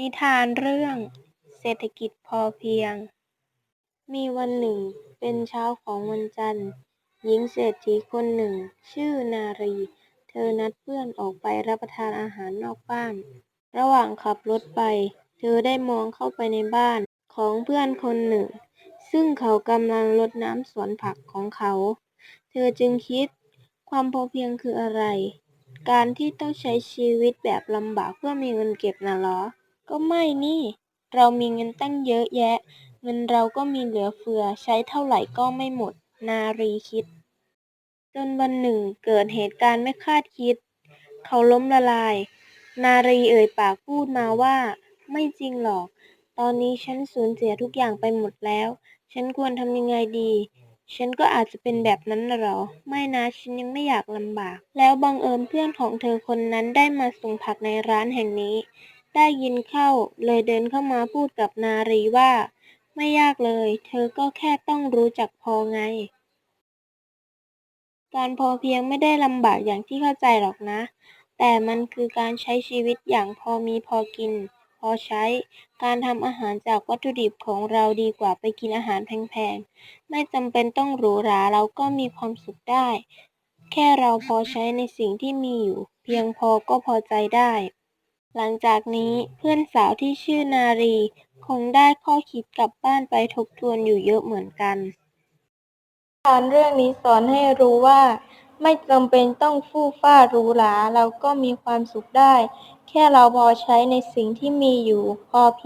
นิทานเรื่องเศรษฐกิจพอเพียง มีวันหนึ่ง เป็นเช้าของวันจันทร์ หญิงเศรษฐีคนหนึ่ง ชื่อนารี เธอนัดเพื่อนออกไปรับประทานอาหารนอกบ้าน ระหว่างขับรถไป เธอได้มองเข้าไปในบ้านของเพื่อนคนหนึ่ง ซึ่งเขากำลังรดน้ำสวนผักของเขา เธอจึงคิด ความพอเพียงคืออะไร การที่ต้องใช้ชีวิตแบบลำบากเพื่อมีเงินเก็บน่ะเหรอ ก็ไม่นี่ เรามีเงินตั้งเยอะแยะ เงินเราก็มีเหลือเฟือ ใช้เท่าไหร่ก็ไม่หมด นารีคิด จนวันหนึ่งเกิดเหตุการณ์ไม่คาดคิด เขาล้มละลาย นารีเอ่ยปากพูดมาว่า ไม่จริงหรอก ตอนนี้ฉันสูญเสียทุกอย่างไปหมดแล้ว ฉันควรทำยังไงดี ฉันก็อาจจะเป็นแบบนั้นน่ะหรอ ไม่นะฉันยังไม่อยากลำบาก แล้วบังเอิญเพื่อนของเธอคนนั้นได้มาส่งผักในร้านแห่งนี้ ได้ยินเข้า เลยเดินเข้ามาพูดกับนารีว่า ไม่ยากเลย เธอก็แค่ต้องรู้จักพอไง การพอเพียงไม่ได้ลำบากอย่างที่เข้าใจหรอกนะ แต่มันคือการใช้ชีวิตอย่างพอมีพอกิน พอใช้ การทำอาหารจากวัตถุดิบของเราดีกว่าไปกินอาหารแพงๆ ไม่จำเป็นต้องหรูหราเราก็มีความสุขได้ แค่เราพอใช้ในสิ่งที่มีอยู่ เพียงพอก็พอใจได้ หลังจากนี้เพื่อนสาวที่ชื่อนารี คงได้ข้อคิดกลับบ้านไปทบทวนอยู่เยอะเหมือนกันนิทานเรื่องนี้สอนให้รู้ว่า ไม่จำเป็นต้องฟู่ฟ้าหรูหราเราก็มีความสุขได้ แค่เราพอใช้ในสิ่งที่มีอยู่พอเพียง